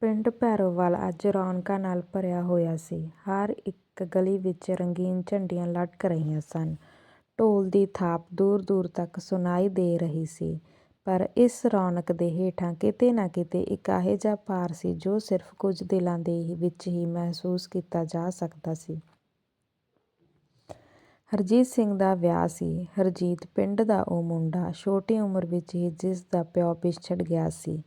ਪਿੰਡ ਭੈਰੋਵਾਲ ਅੱਜ ਰੌਣਕਾਂ ਨਾਲ ਭਰਿਆ ਹੋਇਆ ਸੀ। ਹਰ ਇੱਕ ਗਲੀ ਵਿੱਚ ਰੰਗੀਨ ਝੰਡੀਆਂ ਲਟਕ ਰਹੀਆਂ ਸਨ। ਢੋਲ ਦੀ ਥਾਪ ਦੂਰ-ਦੂਰ ਤੱਕ ਸੁਣਾਈ ਦੇ ਰਹੀ ਸੀ। ਪਰ ਇਸ ਰੌਣਕ ਦੇ ਹੇਠਾਂ ਕਿਤੇ ਨਾ ਕਿਤੇ ਇੱਕ ਅਜਿਹਾ ਭਾਰ ਸੀ ਜੋ ਸਿਰਫ਼ ਕੁਝ ਦਿਲਾਂ ਦੇ ਵਿੱਚ ਹੀ ਮਹਿਸੂਸ ਕੀਤਾ ਜਾ ਸਕਦਾ ਸੀ। ਹਰਜੀਤ ਸਿੰਘ ਦਾ ਵਿਆਹ ਸੀ। ਹਰਜੀਤ ਪਿੰਡ ਦਾ ਉਹ ਮੁੰਡਾ, ਛੋਟੀ ਉਮਰ ਵਿੱਚ ਹੀ ਜਿਸ ਦਾ ਪਿਓ ਪਿਛੜ ਗਿਆ ਸੀ।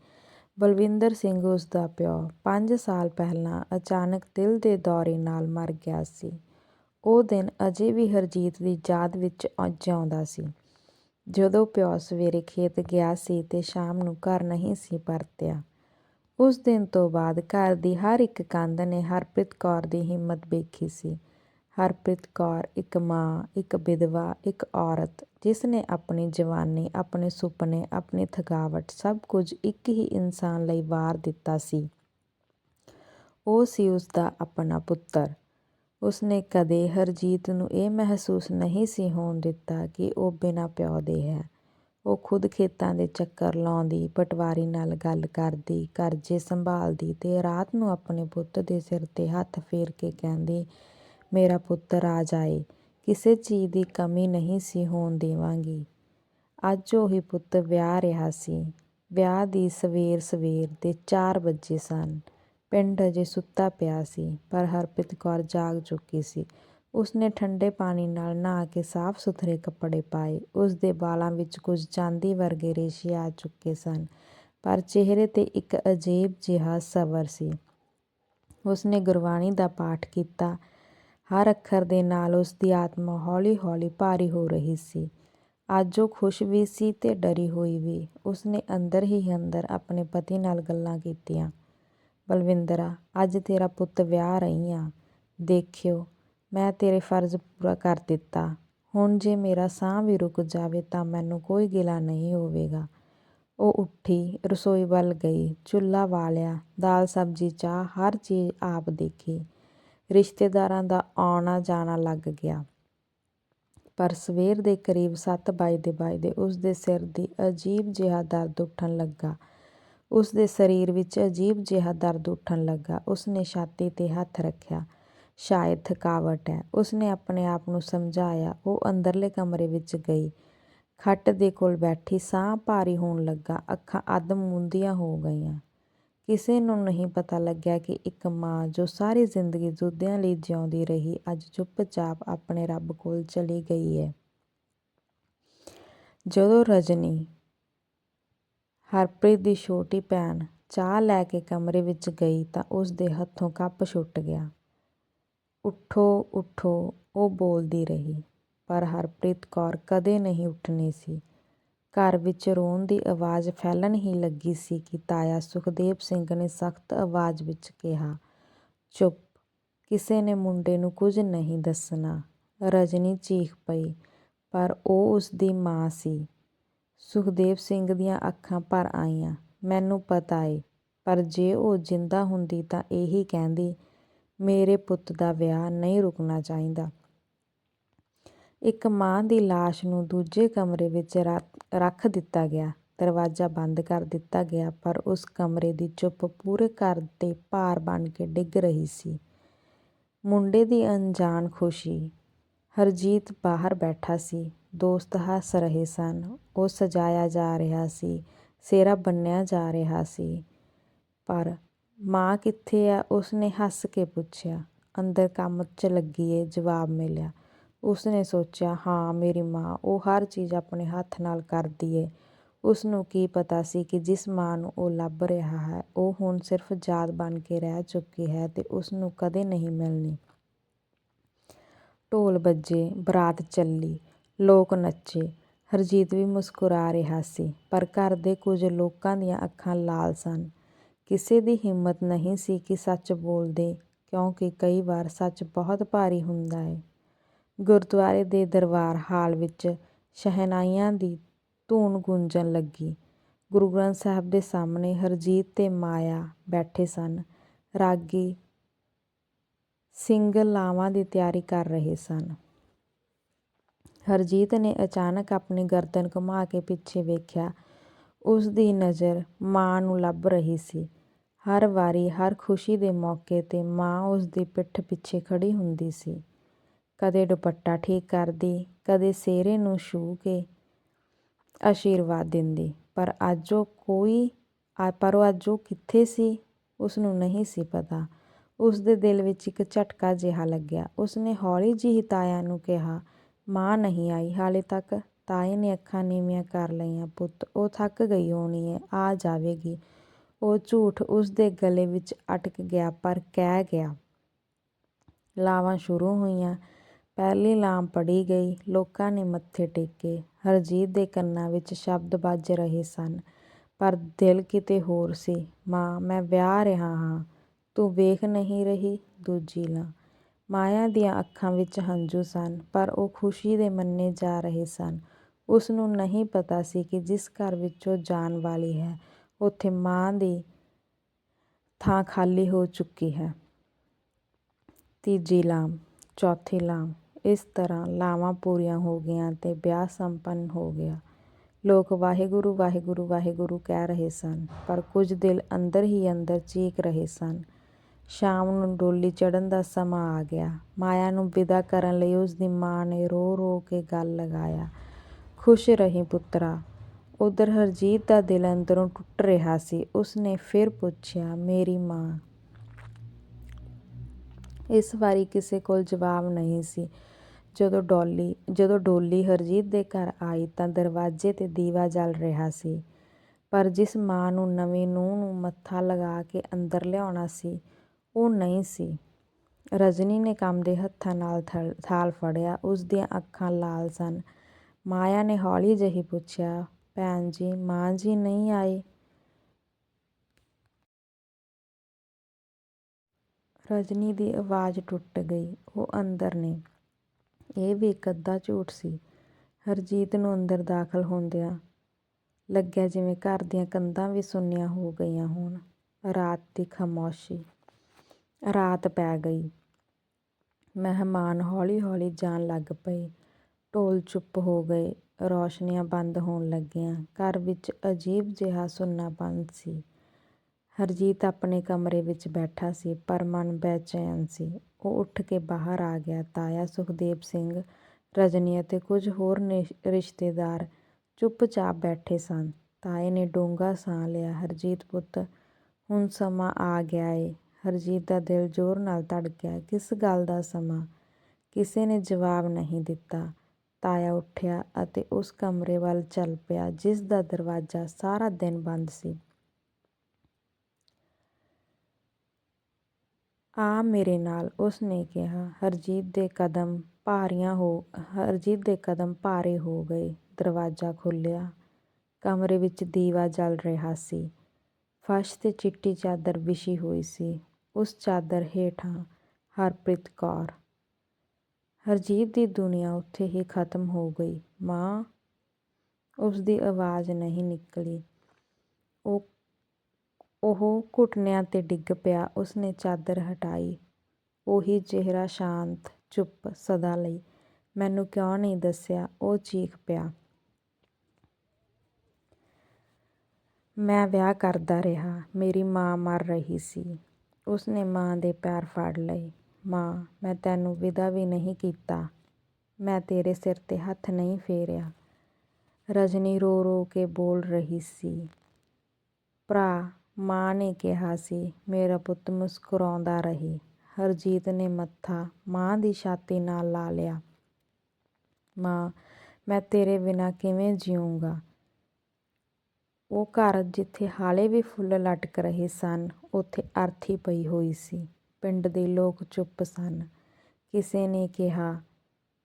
ਬਲਵਿੰਦਰ ਸਿੰਘ ਉਸ ਦਾ ਪਿਓ ਪੰਜ ਸਾਲ ਪਹਿਲਾਂ ਅਚਾਨਕ ਦਿਲ ਦੇ ਦੌਰੇ ਨਾਲ ਮਰ ਗਿਆ ਸੀ। ਉਹ ਦਿਨ ਅਜੇ ਵੀ ਹਰਜੀਤ ਦੀ ਯਾਦ ਵਿੱਚ ਜਿਉਂਦਾ ਸੀ, ਜਦੋਂ ਪਿਓ ਸਵੇਰੇ ਖੇਤ ਗਿਆ ਸੀ ਤੇ ਸ਼ਾਮ ਨੂੰ ਘਰ ਨਹੀਂ ਸੀ ਪਰਤਿਆ। ਉਸ ਦਿਨ ਤੋਂ ਬਾਅਦ ਘਰ ਦੀ ਹਰ ਇੱਕ ਕੰਧ ਨੇ ਹਰਪ੍ਰੀਤ ਕੌਰ ਦੀ ਹਿੰਮਤ ਵੇਖੀ ਸੀ। ਹਰਪ੍ਰੀਤ ਕੌਰ ਇੱਕ ਮਾਂ, ਇੱਕ ਵਿਧਵਾ, ਇੱਕ ਔਰਤ, ਜਿਸ ਨੇ ਆਪਣੀ ਜਵਾਨੀ, ਆਪਣੇ ਸੁਪਨੇ, ਆਪਣੀ ਥਕਾਵਟ, ਸਭ ਕੁਝ ਇੱਕ ਹੀ ਇਨਸਾਨ ਲਈ ਵਾਰ ਦਿੱਤਾ ਸੀ। ਉਹ ਸੀ ਉਸ ਦਾ ਆਪਣਾ ਪੁੱਤਰ। ਉਸ ਨੇ ਕਦੇ ਹਰਜੀਤ ਨੂੰ ਇਹ ਮਹਿਸੂਸ ਨਹੀਂ ਸੀ ਹੋਣ ਦਿੱਤਾ ਕਿ ਉਹ ਬਿਨਾਂ ਪਿਓ ਦੇ ਹੈ। ਉਹ ਖੁਦ ਖੇਤਾਂ ਦੇ ਚੱਕਰ ਲਾਉਂਦੀ, ਪਟਵਾਰੀ ਨਾਲ ਗੱਲ ਕਰਦੀ, ਕਰਜ਼ੇ ਸੰਭਾਲਦੀ ਤੇ ਰਾਤ ਨੂੰ ਆਪਣੇ ਪੁੱਤ ਦੇ ਸਿਰ 'ਤੇ ਹੱਥ ਫੇਰ ਕੇ ਕਹਿੰਦੀ, "ਮੇਰਾ ਪੁੱਤ ਆ ਜਾਏ, ਕਿਸੇ ਚੀਜ਼ ਦੀ ਕਮੀ ਨਹੀਂ ਸੀ ਹੋਣ ਦੇਵਾਂਗੀ।" ਅੱਜ ਉਹੀ ਪੁੱਤ ਵਿਆਹ ਰਿਹਾ ਸੀ। ਵਿਆਹ ਦੀ ਸਵੇਰ-ਸਵੇਰ ਦੇ ਚਾਰ ਵੱਜੇ ਸਨ। ਪਿੰਡ ਅਜੇ ਸੁੱਤਾ ਪਿਆ ਸੀ, ਪਰ ਹਰਪ੍ਰੀਤ ਕੌਰ ਜਾਗ ਚੁੱਕੀ ਸੀ। ਉਸਨੇ ਠੰਡੇ ਪਾਣੀ ਨਾਲ ਨਹਾ ਕੇ ਸਾਫ਼-ਸੁਥਰੇ ਕੱਪੜੇ ਪਾਏ। ਉਸ ਦੇ ਵਾਲਾਂ ਵਿੱਚ ਕੁਝ ਚਾਂਦੀ ਵਰਗੇ ਰੇਸ਼ੇ ਆ ਚੁੱਕੇ ਸਨ, ਪਰ ਚਿਹਰੇ 'ਤੇ ਇੱਕ ਅਜੀਬ ਜਿਹਾ ਸਬਰ ਸੀ। ਉਸਨੇ ਗੁਰਬਾਣੀ ਦਾ ਪਾਠ ਕੀਤਾ। ਹਰ ਅੱਖਰ ਦੇ ਨਾਲ ਉਸ ਦੀ ਆਤਮਾ ਹੌਲੀ-ਹੌਲੀ ਭਾਰੀ ਹੋ ਰਹੀ ਸੀ। ਅੱਜ ਉਹ ਖੁਸ਼ ਵੀ ਸੀ ਤੇ ਡਰੀ ਹੋਈ ਵੀ। ਉਸ ਨੇ ਅੰਦਰ ਹੀ ਅੰਦਰ ਆਪਣੇ ਪਤੀ ਨਾਲ ਗੱਲਾਂ ਕੀਤੀਆਂ, "ਬਲਵਿੰਦਰਾ, ਅੱਜ ਤੇਰਾ ਪੁੱਤ ਵਿਆਹ ਰਹੀ ਆਂ। ਦੇਖਿਓ, ਮੈਂ ਤੇਰੇ ਫ਼ਰਜ਼ ਪੂਰਾ ਕਰ ਦਿੱਤਾ। ਹੁਣ ਜੇ ਮੇਰਾ ਸਾਹ ਵੀ ਰੁਕ ਜਾਵੇ ਤਾਂ ਮੈਨੂੰ ਕੋਈ ਗਿਲਾ ਨਹੀਂ ਹੋਵੇਗਾ।" ਉਹ ਉੱਠੀ, ਰਸੋਈ ਵੱਲ ਗਈ, ਚੁੱਲ੍ਹਾ ਬਾਲਿਆ, ਦਾਲ-ਸਬਜ਼ੀ, ਚਾਹ, ਹਰ ਚੀਜ਼ ਆਪ ਦੇਖੀ। ਰਿਸ਼ਤੇਦਾਰਾਂ ਦਾ ਆਉਣਾ-ਜਾਣਾ ਲੱਗ ਗਿਆ। ਪਰ ਸਵੇਰ ਦੇ ਕਰੀਬ ਸੱਤ ਵੱਜਦੇ-ਵੱਜਦੇ ਉਸ ਦੇ ਸਿਰ ਦੀ ਅਜੀਬ ਜਿਹਾ ਦਰਦ ਉੱਠਣ ਲੱਗਾ। ਉਸ ਦੇ ਸਰੀਰ ਵਿੱਚ ਅਜੀਬ ਜਿਹਾ ਦਰਦ ਉੱਠਣ ਲੱਗਾ। ਉਸ ਨੇ ਛਾਤੀ 'ਤੇ ਹੱਥ ਰੱਖਿਆ, "ਸ਼ਾਇਦ ਥਕਾਵਟ ਹੈ," ਉਸ ਨੇ ਆਪਣੇ ਆਪ ਨੂੰ ਸਮਝਾਇਆ। ਉਹ ਅੰਦਰਲੇ ਕਮਰੇ ਵਿੱਚ ਗਈ, ਖੱਟ ਦੇ ਕੋਲ ਬੈਠੀ। ਸਾਹ ਭਾਰੀ ਹੋਣ ਲੱਗਾ, ਅੱਖਾਂ ਅੱਧ-ਮੂੰਦੀਆਂ ਹੋ ਗਈਆਂ। ਕਿਸੇ ਨੂੰ ਨਹੀਂ ਪਤਾ ਲੱਗਿਆ ਕਿ ਇੱਕ ਮਾਂ, ਜੋ ਸਾਰੀ ਜ਼ਿੰਦਗੀ ਦੂਜਿਆਂ ਲਈ ਜਿਉਂਦੀ ਰਹੀ, ਅੱਜ ਚੁੱਪ-ਚਾਪ ਆਪਣੇ ਰੱਬ ਕੋਲ ਚਲੀ ਗਈ ਹੈ। ਜਦੋਂ ਰਜਨੀ, ਹਰਪ੍ਰੀਤ ਦੀ ਛੋਟੀ ਭੈਣ, ਚਾਹ ਲੈ ਕੇ ਕਮਰੇ ਵਿੱਚ ਗਈ ਤਾਂ ਉਸ ਦੇ ਹੱਥੋਂ ਕੱਪ ਛੁੱਟ ਗਿਆ। "ਉੱਠੋ, ਉੱਠੋ," ਉਹ ਬੋਲਦੀ ਰਹੀ, ਪਰ ਹਰਪ੍ਰੀਤ ਕੌਰ ਕਦੇ ਨਹੀਂ ਉੱਠਣੀ ਸੀ। ਘਰ ਵਿੱਚ ਰੋਣ ਦੀ ਆਵਾਜ਼ ਫੈਲਣ ਹੀ ਲੱਗੀ ਸੀ ਕਿ ਤਾਇਆ ਸੁਖਦੇਵ ਸਿੰਘ ਨੇ ਸਖ਼ਤ ਆਵਾਜ਼ ਵਿੱਚ ਕਿਹਾ, "ਚੁੱਪ, ਕਿਸੇ ਨੇ ਮੁੰਡੇ ਨੂੰ ਕੁਝ ਨਹੀਂ ਦੱਸਣਾ।" ਰਜਨੀ ਚੀਖ਼ ਪਈ, ਪਰ ਉਹ ਉਸ ਦੀ ਮਾਂ ਸੀ। ਸੁਖਦੇਵ ਸਿੰਘ ਦੀਆਂ ਅੱਖਾਂ ਭਰ ਆਈਆਂ, "ਮੈਨੂੰ ਪਤਾ ਏ, ਪਰ ਜੇ ਉਹ ਜਿੰਦਾ ਹੁੰਦੀ ਤਾਂ ਇਹੀ ਕਹਿੰਦੀ, 'ਮੇਰੇ ਪੁੱਤ ਦਾ ਵਿਆਹ ਨਹੀਂ ਰੁਕਣਾ ਚਾਹੀਦਾ।'" ਇੱਕ ਮਾਂ ਦੀ ਲਾਸ਼ ਨੂੰ ਦੂਜੇ ਕਮਰੇ ਵਿੱਚ ਰੱਖ ਦਿੱਤਾ ਗਿਆ। ਦਰਵਾਜ਼ਾ ਬੰਦ ਕਰ ਦਿੱਤਾ ਗਿਆ, ਪਰ ਉਸ ਕਮਰੇ ਦੀ ਚੁੱਪ ਪੂਰੇ ਘਰ 'ਤੇ ਭਾਰ ਬਣ ਕੇ ਡਿੱਗ ਰਹੀ ਸੀ। ਮੁੰਡੇ ਦੀ ਅਣਜਾਣ ਖੁਸ਼ੀ। ਹਰਜੀਤ ਬਾਹਰ ਬੈਠਾ ਸੀ। ਦੋਸਤ ਹੱਸ ਰਹੇ ਸਨ। ਉਹ ਸਜਾਇਆ ਜਾ ਰਿਹਾ ਸੀ, ਸਿਹਰਾ ਬੰਨ੍ਹਿਆ ਜਾ ਰਿਹਾ ਸੀ। "ਪਰ ਮਾਂ ਕਿੱਥੇ ਆ ਉਸ ਨੇ ਹੱਸ ਕੇ ਪੁੱਛਿਆ। "ਅੰਦਰ ਕੰਮ 'ਚ ਲੱਗੀ ਏ," ਜਵਾਬ ਮਿਲਿਆ। ਉਸ ਨੇ ਸੋਚਿਆ, "ਹਾਂ, ਮੇਰੀ ਮਾਂ, ਉਹ ਹਰ ਚੀਜ਼ ਆਪਣੇ ਹੱਥ ਨਾਲ ਕਰਦੀ ਏ।" ਉਸ ਨੂੰ ਕੀ ਪਤਾ ਸੀ ਕਿ ਜਿਸ ਮਾਂ ਨੂੰ ਉਹ ਲੱਭ ਰਿਹਾ ਹੈ, ਉਹ ਹੁਣ ਸਿਰਫ਼ ਯਾਦ ਬਣ ਕੇ ਰਹਿ ਚੁੱਕੀ ਹੈ ਤੇ ਉਸ ਨੂੰ ਕਦੇ ਨਹੀਂ ਮਿਲਣੀ। ਢੋਲ ਵੱਜੇ, ਬਰਾਤ ਚੱਲੀ, ਲੋਕ ਨੱਚੇ। ਹਰਜੀਤ ਵੀ ਮੁਸਕਰਾ ਰਿਹਾ ਸੀ, ਪਰ ਘਰ ਦੇ ਕੁਝ ਲੋਕਾਂ ਦੀਆਂ ਅੱਖਾਂ ਲਾਲ ਸਨ। ਕਿਸੇ ਦੀ ਹਿੰਮਤ ਨਹੀਂ ਸੀ ਕਿ ਸੱਚ ਬੋਲਦੇ ਕਿਉਂਕਿ ਕਈ ਵਾਰ ਸੱਚ ਬਹੁਤ ਭਾਰੀ ਹੁੰਦਾ ਏ। ਗੁਰਦੁਆਰੇ ਦੇ ਦਰਬਾਰ ਹਾਲ ਵਿੱਚ ਸ਼ਹਿਨਾਈਆਂ ਦੀ ਧੂਣ ਗੂੰਜਣ ਲੱਗੀ। ਗੁਰੂ ਗ੍ਰੰਥ ਸਾਹਿਬ ਦੇ ਸਾਹਮਣੇ ਹਰਜੀਤ ਅਤੇ ਮਾਇਆ ਬੈਠੇ ਸਨ। ਰਾਗੀ ਸਿੰਗਲ ਲਾਵਾਂ ਦੀ ਤਿਆਰੀ ਕਰ ਰਹੇ ਸਨ। ਹਰਜੀਤ ਨੇ ਅਚਾਨਕ ਆਪਣੀ ਗਰਦਨ ਘੁਮਾ ਕੇ ਪਿੱਛੇ ਵੇਖਿਆ। ਉਸ ਦੀ ਨਜ਼ਰ ਮਾਂ ਨੂੰ ਲੱਭ ਰਹੀ ਸੀ। ਹਰ ਵਾਰੀ ਹਰ ਖੁਸ਼ੀ ਦੇ ਮੌਕੇ 'ਤੇ ਮਾਂ ਉਸ ਦੀ ਪਿੱਠ ਪਿੱਛੇ ਖੜ੍ਹੀ ਹੁੰਦੀ ਸੀ ਕਦੇ ਦੁਪੱਟਾ ਠੀਕ ਕਰਦੀ, ਕਦੇ ਸਿਹਰੇ ਨੂੰ ਛੂਹ ਕੇ ਆਸ਼ੀਰਵਾਦ ਦਿੰਦੀ। ਪਰ ਅੱਜ ਉਹ ਕੋਈ ਪਰ ਉਹ ਅੱਜ ਉਹ ਕਿੱਥੇ ਸੀ? ਉਸ ਨੂੰ ਨਹੀਂ ਸੀ ਪਤਾ। ਉਸ ਦੇ ਦਿਲ ਵਿੱਚ ਇੱਕ ਝਟਕਾ ਜਿਹਾ ਲੱਗਿਆ। ਉਸਨੇ ਹੌਲੀ ਜਿਹੀ ਤਾਇਆ ਨੂੰ ਕਿਹਾ, ਮਾਂ ਨਹੀਂ ਆਈ, ਹਾਲੇ ਤੱਕ ਤਾਏ ਨੇ ਅੱਖਾਂ ਨੀਵੀਆਂ ਕਰ ਲਈਆਂ, ਪੁੱਤ। ਉਹ ਥੱਕ ਗਈ ਹੋਣੀ ਹੈ ਆ ਜਾਵੇਗੀ। ਉਹ ਝੂਠ ਉਸ ਦੇ ਗਲੇ ਵਿੱਚ ਅਟਕ ਗਿਆ, ਪਰ ਕਹਿ ਗਿਆ, ਲਾਵਾਂ ਸ਼ੁਰੂ ਹੋਈਆਂ। ਪਹਿਲੀ ਲਾਮ ਪੜ੍ਹੀ ਗਈ, ਲੋਕਾਂ ਨੇ ਮੱਥੇ ਟੇਕੇ। ਹਰਜੀਤ ਦੇ ਕੰਨਾਂ ਵਿੱਚ ਸ਼ਬਦ ਵੱਜ ਰਹੇ ਸਨ, ਪਰ ਦਿਲ ਕਿਤੇ ਹੋਰ ਸੀ। ਮਾਂ, ਮੈਂ ਵਿਆਹ ਰਿਹਾ ਹਾਂ, ਤੂੰ ਵੇਖ ਨਹੀਂ ਰਹੀ? ਦੂਜੀ ਲਾਂ ਮਾਇਆ ਦੀਆਂ ਅੱਖਾਂ ਵਿੱਚ ਹੰਝੂ ਸਨ, ਪਰ ਉਹ ਖੁਸ਼ੀ ਦੇ ਮੰਨੇ ਜਾ ਰਹੇ ਸਨ। ਉਸ ਨੂੰ ਨਹੀਂ ਪਤਾ ਸੀ ਕਿ ਜਿਸ ਘਰ ਵਿੱਚ ਉਹ ਜਾਣ ਵਾਲੀ ਹੈ, ਉੱਥੇ ਮਾਂ ਦੀ ਥਾਂ ਖਾਲੀ ਹੋ ਚੁੱਕੀ ਹੈ। ਤੀਜੀ ਲਾਮ, ਚੌਥੀ ਲਾਮ। ਇਸ ਤਰ੍ਹਾਂ ਲਾਵਾਂ ਪੂਰੀਆਂ ਹੋ ਗਈਆਂ ਤੇ ਵਿਆਹ ਸੰਪੰਨ ਹੋ ਗਿਆ। ਲੋਕ ਵਾਹਿਗੁਰੂ ਵਾਹਿਗੁਰੂ ਵਾਹਿਗੁਰੂ ਕਹਿ ਰਹੇ ਸਨ, ਪਰ ਕੁਝ ਦਿਲ ਅੰਦਰ ਹੀ ਅੰਦਰ ਚੀਕ ਰਹੇ ਸਨ। ਸ਼ਾਮ ਨੂੰ ਡੋਲੀ ਚੜ੍ਹਨ ਦਾ ਸਮਾਂ ਆ ਗਿਆ। ਮਾਇਆ ਨੂੰ ਵਿਦਾ ਕਰਨ ਲਈ ਉਸ ਦੀ ਮਾਂ ਨੇ ਰੋ ਰੋ ਕੇ ਗੱਲ ਲਗਾਇਆ। ਖੁਸ਼ ਰਹੀ ਪੁੱਤਰਾ। ਉਧਰ ਹਰਜੀਤ ਦਾ ਦਿਲ ਅੰਦਰੋਂ ਟੁੱਟ ਰਿਹਾ ਸੀ। ਉਸਨੇ ਫਿਰ ਪੁੱਛਿਆ, ਮੇਰੀ ਮਾਂ? ਇਸ ਵਾਰੀ ਕਿਸੇ ਕੋਲ ਜਵਾਬ ਨਹੀਂ ਸੀ। ਜਦੋਂ ਡੋਲੀ ਜਦੋਂ ਡੋਲੀ ਹਰਜੀਤ ਦੇ ਘਰ ਆਈ ਤਾਂ ਦਰਵਾਜ਼ੇ ਤੇ ਦੀਵਾ ਜਲ ਰਿਹਾ ਸੀ। ਪਰ ਜਿਸ ਮਾਂ ਨੂੰ ਨਵੀਂ ਨੂੰਹ ਨੂੰ ਮੱਥਾ ਲਗਾ ਕੇ ਅੰਦਰ ਲਿਆਉਣਾ ਸੀ, ਉਹ ਨਹੀਂ ਸੀ। ਰਜਨੀ ਨੇ ਕੰਮ ਦੇ ਹੱਥਾਂ ਨਾਲ ਥਲ, ਥਾਲ ਫੜਿਆ, ਉਸ ਦੀਆਂ ਅੱਖਾਂ ਲਾਲ ਸਨ। ਮਾਇਆ ਨੇ ਹੌਲੀ ਜਿਹੀ ਪੁੱਛਿਆ, ਭੈਣ ਜੀ, ਮਾਂ ਜੀ ਨਹੀਂ ਆਏ ਰਜਨੀ ਦੀ ਆਵਾਜ਼ ਟੁੱਟ ਗਈ, ਉਹ ਅੰਦਰ ਨੇ। ਇਹ ਵੀ ਇੱਕ ਅੱਧਾ ਝੂਠ ਸੀ। ਹਰਜੀਤ ਨੂੰ ਅੰਦਰ ਦਾਖਲ ਹੁੰਦਿਆਂ ਲੱਗਿਆ ਜਿਵੇਂ ਘਰ ਦੀਆਂ ਕੰਧਾਂ ਵੀ ਸੁੰਨੀਆਂ ਹੋ ਗਈਆਂ ਹੋਣ। ਰਾਤ ਦੀ ਖਾਮੋਸ਼ੀ। ਰਾਤ ਪੈ ਗਈ। ਮਹਿਮਾਨ ਹੌਲੀ ਹੌਲੀ ਜਾਣ ਲੱਗ ਪਏ। ਢੋਲ ਚੁੱਪ ਹੋ ਗਏ। ਰੌਸ਼ਨੀਆਂ ਬੰਦ ਹੋਣ ਲੱਗੀਆਂ। ਘਰ ਵਿੱਚ ਅਜੀਬ ਜਿਹਾ ਸੁੰਨਾਪਨ ਸੀ। ਹਰਜੀਤ ਆਪਣੇ ਕਮਰੇ ਵਿੱਚ ਬੈਠਾ ਸੀ, ਪਰ ਮਨ ਬੇਚੈਨ ਸੀ। ਉਹ ਉੱਠ ਕੇ ਬਾਹਰ ਆ ਗਿਆ। ਤਾਇਆ ਸੁਖਦੇਵ ਸਿੰਘ, ਰਜਨੀ ਅਤੇ ਕੁਝ ਹੋਰ ਰਿਸ਼ਤੇਦਾਰ ਚੁੱਪਚਾਪ ਬੈਠੇ ਸਨ। ਤਾਏ ਨੇ ਡੂੰਘਾ ਸਾਹ ਲਿਆ। ਹਰਜੀਤ ਪੁੱਤ, ਹੁਣ ਸਮਾਂ ਆ ਗਿਆ ਏ। ਹਰਜੀਤ ਦਾ ਦਿਲ ਜ਼ੋਰ ਨਾਲ ਧੜਕਿਆ ਕਿਸ ਗੱਲ ਦਾ ਸਮਾਂ? ਕਿਸੇ ਨੇ ਜਵਾਬ ਨਹੀਂ ਦਿੱਤਾ। ਤਾਇਆ ਉੱਠਿਆ ਅਤੇ ਉਸ ਕਮਰੇ ਵੱਲ ਚੱਲ ਪਿਆ, ਜਿਸ ਦਾ ਦਰਵਾਜ਼ਾ ਸਾਰਾ ਦਿਨ ਬੰਦ ਸੀ। ਆ ਮੇਰੇ ਨਾਲ ਉਸ ਨੇ ਕਿਹਾ, ਹਰਜੀਤ ਦੇ ਕਦਮ ਭਾਰੀਆਂ ਹੋ, ਹਰਜੀਤ ਦੇ ਕਦਮ ਭਾਰੇ ਹੋ ਗਏ। ਦਰਵਾਜ਼ਾ ਖੁੱਲਿਆ ਕਮਰੇ ਵਿੱਚ ਦੀਵਾ ਜਲ ਰਿਹਾ ਸੀ। ਫਰਸ਼ ਤੇ ਚਿੱਟੀ ਚਾਦਰ ਵਿਛੀ ਹੋਈ ਸੀ। ਉਸ ਚਾਦਰ ਹੇਠਾਂ ਹਰਪ੍ਰੀਤ ਕੌਰ। ਹਰਜੀਤ ਦੀ ਦੁਨੀਆ ਉੱਥੇ ਹੀ ਖਤਮ ਹੋ ਗਈ। ਮਾਂ ਉਸ ਦੀ ਆਵਾਜ਼ ਨਹੀਂ ਨਿਕਲੀ। ਉਹ ਉਹ ਘੁਟਨਿਆਂ ਤੇ ਡਿੱਗ ਪਿਆ, ਉਸਨੇ ਚਾਦਰ ਹਟਾਈ। ਉਹੀ ਚਿਹਰਾ ਸ਼ਾਂਤ, ਚੁੱਪ ਸਦਾ ਲਈ। ਮੈਨੂੰ ਕਿਉਂ ਨਹੀਂ ਦੱਸਿਆ, ਉਹ ਚੀਖ ਪਿਆ। ਮੈਂ ਵਿਆਹ ਕਰਦਾ ਰਿਹਾ, ਮੇਰੀ ਮਾਂ ਮਰ ਰਹੀ ਸੀ। ਉਸਨੇ ਮਾਂ ਦੇ ਪੈਰ ਫੜ ਲਏ। ਮਾਂ, ਮੈਂ ਤੈਨੂੰ ਵਿਦਾ ਵੀ ਨਹੀਂ ਕੀਤਾ। ਮੈਂ ਤੇਰੇ ਸਿਰ ਤੇ ਹੱਥ ਨਹੀਂ ਫੇਰਿਆ। ਰਜਨੀ ਰੋ ਰੋ ਕੇ ਬੋਲ ਰਹੀ ਸੀ। ਭਰਾ ਮਾਂ ਨੇ ਕਿਹਾ ਸੀ, ਮੇਰਾ ਪੁੱਤ ਮੁਸਕਰਾਉਂਦਾ ਰਹੇ। ਹਰਜੀਤ ਨੇ ਮੱਥਾ ਮਾਂ ਦੀ ਛਾਤੀ ਨਾਲ ਲਾ ਲਿਆ। ਮਾਂ, ਮੈਂ ਤੇਰੇ ਬਿਨਾਂ ਕਿਵੇਂ ਜੀਊਂਗਾ? ਉਹ ਘਰ ਜਿੱਥੇ ਹਾਲੇ ਵੀ ਫੁੱਲ ਲਟਕ ਰਹੇ ਸਨ, ਉੱਥੇ ਅਰਥੀ ਪਈ ਹੋਈ ਸੀ। ਪਿੰਡ ਦੇ ਲੋਕ ਚੁੱਪ ਸਨ। ਕਿਸੇ ਨੇ ਕਿਹਾ,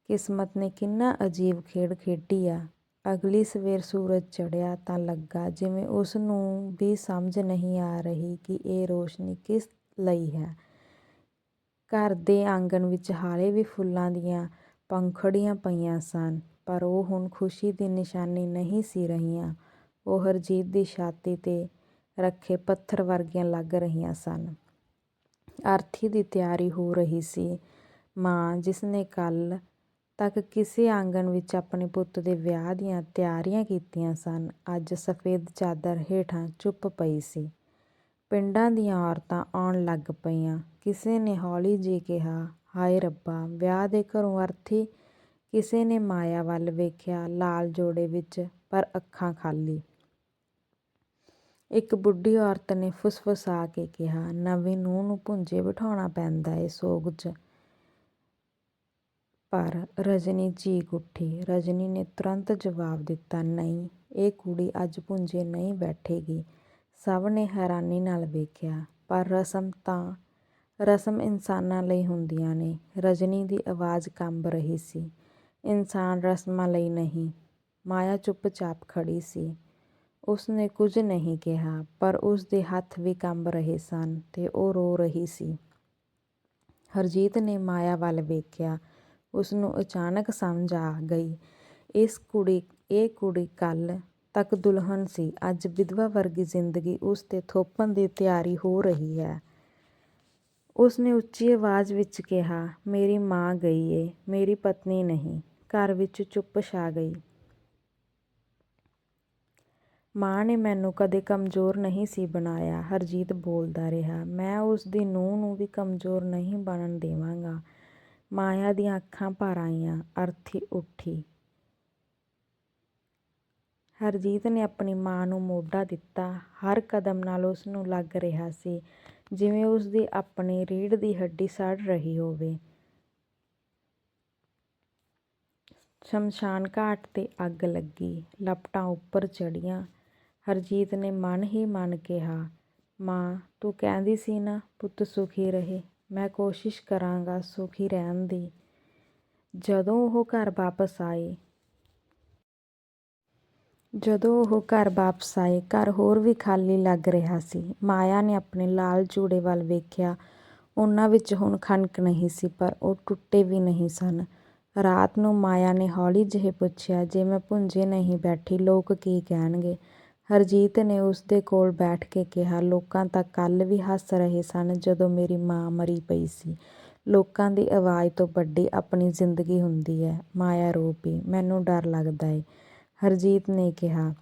ਕਿਸਮਤ ਨੇ ਕਿੰਨਾ ਅਜੀਬ ਖੇਡ ਖੇਡੀ ਆ। ਅਗਲੀ ਸਵੇਰ ਸੂਰਜ ਚੜ੍ਹਿਆ ਤਾਂ ਲੱਗਾ ਜਿਵੇਂ ਉਸ ਨੂੰ ਵੀ ਸਮਝ ਨਹੀਂ ਆ ਰਹੀ ਕਿ ਇਹ ਰੋਸ਼ਨੀ ਕਿਸ ਲਈ ਹੈ। ਘਰ ਦੇ ਆਂਗਣ ਵਿੱਚ ਹਾਲੇ ਵੀ ਫੁੱਲਾਂ ਦੀਆਂ ਪੰਖੜੀਆਂ ਪਈਆਂ ਸਨ, ਪਰ ਉਹ ਹੁਣ ਖੁਸ਼ੀ ਦੀ ਨਿਸ਼ਾਨੀ ਨਹੀਂ ਸੀ ਰਹੀਆਂ। ਉਹ ਹਰਜੀਤ ਦੀ ਛਾਤੀ ਤੇ ਰੱਖੇ ਪੱਥਰ ਵਰਗੀਆਂ ਲੱਗ ਰਹੀਆਂ ਸਨ। ਅਰਥੀ ਦੀ ਤਿਆਰੀ ਹੋ ਰਹੀ ਸੀ। ਮਾਂ ਜਿਸ ਨੇ ਕੱਲ ਤੱਕ ਕਿਸੇ ਆਂਗਣ ਵਿੱਚ ਆਪਣੇ ਪੁੱਤ ਦੇ ਵਿਆਹ ਦੀਆਂ ਤਿਆਰੀਆਂ ਕੀਤੀਆਂ ਸਨ, ਅੱਜ ਸਫੇਦ ਚਾਦਰ ਹੇਠਾਂ ਚੁੱਪ ਪਈ ਸੀ। ਪਿੰਡਾਂ ਦੀਆਂ ਔਰਤਾਂ ਆਉਣ ਲੱਗ ਪਈਆਂ। ਕਿਸੇ ਨੇ ਹੌਲੀ ਜਿਹੀ ਕਿਹਾ, ਹਾਏ ਰੱਬਾ, ਵਿਆਹ ਦੇ ਘਰੋਂ ਅਰਥੀ ਕਿਸੇ ਨੇ ਮਾਇਆ ਵੱਲ ਵੇਖਿਆ, ਲਾਲ ਜੋੜੇ ਵਿੱਚ, ਪਰ ਅੱਖਾਂ ਖਾਲੀ। ਇੱਕ ਬੁੱਢੀ ਔਰਤ ਨੇ ਫੁਸਫੁਸਾ ਕੇ ਕਿਹਾ, ਨਵੀਂ ਨੂੰਹ ਨੂੰ ਭੁੰਜੇ ਬਿਠਾਉਣਾ ਪੈਂਦਾ ਏ ਸੋਗ 'ਚ। ਪਰ ਰਜਨੀ ਚੀਕ ਉੱਠੀ। ਰਜਨੀ ਨੇ ਤੁਰੰਤ ਜਵਾਬ ਦਿੱਤਾ, ਨਹੀਂ, ਇਹ ਕੁੜੀ ਅੱਜ ਭੁੰਜੇ ਨਹੀਂ ਬੈਠੇਗੀ। ਸਭ ਨੇ ਹੈਰਾਨੀ ਨਾਲ ਵੇਖਿਆ, ਪਰ ਰਸਮ ਤਾਂ, ਰਸਮ ਇਨਸਾਨਾਂ ਲਈ ਹੁੰਦੀਆਂ ਨੇ। ਰਜਨੀ ਦੀ ਆਵਾਜ਼ ਕੰਬ ਰਹੀ ਸੀ। ਇਨਸਾਨ ਰਸਮਾਂ ਲਈ ਨਹੀਂ, ਮਾਇਆ ਚੁੱਪਚਾਪ ਖੜ੍ਹੀ ਸੀ। ਉਸ ਨੇ ਕੁਝ ਨਹੀਂ ਕਿਹਾ, ਪਰ ਉਸ ਦੇ ਹੱਥ ਵੀ ਕੰਬ ਰਹੇ ਸਨ ਤੇ ਉਹ ਰੋ ਰਹੀ ਸੀ। ਹਰਜੀਤ ਨੇ ਮਾਇਆ ਵੱਲ ਵੇਖਿਆ ਉਸ ਨੂੰ ਅਚਾਨਕ ਸਮਝ ਆ ਗਈ। ਇਸ ਕੁੜੀ, ਇਹ ਕੁੜੀ ਕੱਲ੍ਹ ਤੱਕ ਦੁਲਹਨ ਸੀ। ਅੱਜ ਵਿਧਵਾ ਵਰਗੀ ਜ਼ਿੰਦਗੀ ਉਸ ਤੇ ਥੋਪਣ ਦੀ ਤਿਆਰੀ ਹੋ ਰਹੀ ਹੈ। ਉਸ ਨੇ ਉੱਚੀ ਆਵਾਜ਼ ਵਿੱਚ ਕਿਹਾ, ਮੇਰੀ ਮਾਂ ਗਈ ਏ, ਮੇਰੀ ਪਤਨੀ ਨਹੀਂ। ਘਰ ਵਿੱਚ ਚੁੱਪ ਛਾ ਗਈ। ਮਾਂ ਨੇ ਮੈਨੂੰ ਕਦੇ ਕਮਜ਼ੋਰ ਨਹੀਂ ਸੀ ਬਣਾਇਆ। ਹਰਜੀਤ ਬੋਲਦਾ ਰਿਹਾ, ਮੈਂ ਉਸ ਦੀ ਨੂੰਹ ਨੂੰ ਵੀ ਕਮਜ਼ੋਰ ਨਹੀਂ ਬਣਨ ਦੇਵਾਂਗਾ। ਮਾਇਆ ਦੀਆਂ ਅੱਖਾਂ ਭਰ ਆਈਆਂ, ਅਰਥੀ ਉੱਠੀ। ਹਰਜੀਤ ਨੇ ਆਪਣੀ ਮਾਂ ਨੂੰ ਮੋਢਾ ਦਿੱਤਾ। ਹਰ ਕਦਮ ਨਾਲ ਉਸ ਨੂੰ ਲੱਗ ਰਿਹਾ ਸੀ, ਜਿਵੇਂ ਉਸ ਦੀ ਆਪਣੀ ਰੀੜ ਦੀ ਹੱਡੀ ਸੜ ਰਹੀ ਹੋਵੇ। ਸ਼ਮਸ਼ਾਨ ਘਾਟ ਤੇ ਅੱਗ ਲੱਗੀ, ਲਪਟਾਂ ਉੱਪਰ ਚੜੀਆਂ ਹਰਜੀਤ ਨੇ ਮਨ ਹੀ ਮਨ ਕਿਹਾ, ਮਾਂ, ਤੂੰ ਕਹਿੰਦੀ ਸੀ ਨਾ, ਪੁੱਤ ਸੁਖੀ ਰਹੇ। ਮੈਂ ਕੋਸ਼ਿਸ਼ ਕਰਾਂਗਾ ਸੁਖੀ ਰਹਿਣ ਦੀ। ਜਦੋਂ ਉਹ ਘਰ ਵਾਪਸ ਆਏ। ਜਦੋਂ ਉਹ ਘਰ ਵਾਪਸ ਆਏ, ਘਰ ਹੋਰ ਵੀ ਖਾਲੀ ਲੱਗ ਰਿਹਾ ਸੀ। ਮਾਇਆ ਨੇ ਆਪਣੇ ਲਾਲ ਜੂੜੇ ਵੱਲ ਵੇਖਿਆ। ਉਹਨਾਂ ਵਿੱਚ ਹੁਣ ਖਣਕ ਨਹੀਂ ਸੀ, ਪਰ ਉਹ ਟੁੱਟੇ ਵੀ ਨਹੀਂ ਸਨ। ਰਾਤ ਨੂੰ ਮਾਇਆ ਨੇ ਹੌਲੀ ਜਿਹੇ ਪੁੱਛਿਆ, ਜੇ ਮੈਂ ਭੁੰਜੇ ਨਹੀਂ ਬੈਠੀ, ਲੋਕ ਕੀ ਕਹਿਣਗੇ? ਹਰਜੀਤ ਨੇ ਉਸ ਦੇ ਕੋਲ ਬੈਠ ਕੇ ਕਿਹਾ, ਲੋਕਾਂ ਤਾਂ ਕੱਲ੍ਹ ਵੀ ਹੱਸ ਰਹੇ ਸਨ ਜਦੋਂ ਮੇਰੀ ਮਾਂ ਮਰੀ ਪਈ ਸੀ। ਲੋਕਾਂ ਦੀ ਆਵਾਜ਼ ਤੋਂ ਵੱਡੀ ਆਪਣੀ ਜ਼ਿੰਦਗੀ ਹੁੰਦੀ ਹੈ। ਮਾਇਆ ਰੋ ਪਈ। ਮੈਨੂੰ ਡਰ ਲੱਗਦਾ ਏ। ਹਰਜੀਤ ਨੇ ਕਿਹਾ,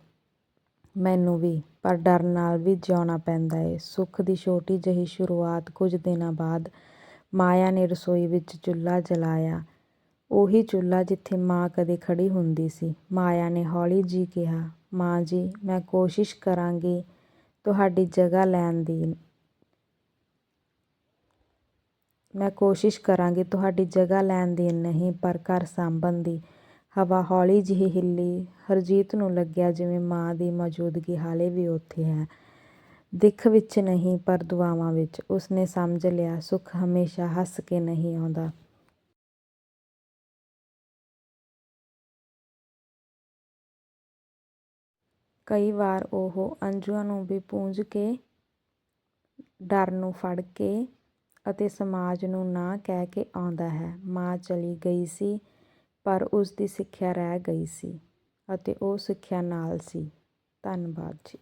ਮੈਨੂੰ ਵੀ, ਪਰ ਡਰ ਨਾਲ ਵੀ ਜਿਉਣਾ ਪੈਂਦਾ ਏ। ਸੁੱਖ ਦੀ ਛੋਟੀ ਜਿਹੀ ਸ਼ੁਰੂਆਤ ਕੁਝ ਦਿਨਾਂ ਬਾਅਦ ਮਾਇਆ ਨੇ ਰਸੋਈ ਵਿੱਚ ਚੁੱਲ੍ਹਾ ਜਲਾਇਆ। ਉਹੀ ਚੁੱਲ੍ਹਾ ਜਿੱਥੇ ਮਾਂ ਕਦੇ ਖੜ੍ਹੀ ਹੁੰਦੀ ਸੀ। ਮਾਇਆ ਨੇ ਹੌਲੀ ਜੀ ਕਿਹਾ ਮਾਂ ਜੀ, ਮੈਂ ਕੋਸ਼ਿਸ਼ ਕਰਾਂਗੀ ਤੁਹਾਡੀ ਜਗ੍ਹਾ ਲੈਣ ਦੀ। ਮੈਂ ਕੋਸ਼ਿਸ਼ ਕਰਾਂਗੀ ਤੁਹਾਡੀ ਜਗ੍ਹਾ ਲੈਣ ਦੀ, ਨਹੀਂ ਪਰ ਘਰ ਸਾਂਭਣ ਦੀ। ਹਵਾ ਹੌਲੀ ਜਿਹੀ ਹਿੱਲੀ, ਹਰਜੀਤ ਨੂੰ ਲੱਗਿਆ ਜਿਵੇਂ ਮਾਂ ਦੀ ਮੌਜੂਦਗੀ ਹਾਲੇ ਵੀ ਉੱਥੇ ਹੈ। ਦਿੱਖ ਵਿੱਚ ਨਹੀਂ, ਪਰ ਦੁਆਵਾਂ ਵਿੱਚ। ਉਸਨੇ ਸਮਝ ਲਿਆ, ਸੁੱਖ ਹਮੇਸ਼ਾ ਹੱਸ ਕੇ ਨਹੀਂ ਆਉਂਦਾ। ਕਈ ਵਾਰ ਉਹ ਅੰਜੂਆਂ ਨੂੰ ਵੀ ਪੂੰਝ ਕੇ, ਡਰ ਨੂੰ ਫੜ ਕੇ ਅਤੇ ਸਮਾਜ ਨੂੰ ਨਾ ਕਹਿ ਕੇ ਆਉਂਦਾ ਹੈ। ਮਾਂ ਚਲੀ ਗਈ ਸੀ, ਪਰ ਉਸ ਦੀ ਸਿੱਖਿਆ ਰਹਿ ਗਈ ਸੀ ਅਤੇ ਉਹ ਸਿੱਖਿਆ ਨਾਲ ਸੀ। ਧੰਨਵਾਦ ਜੀ।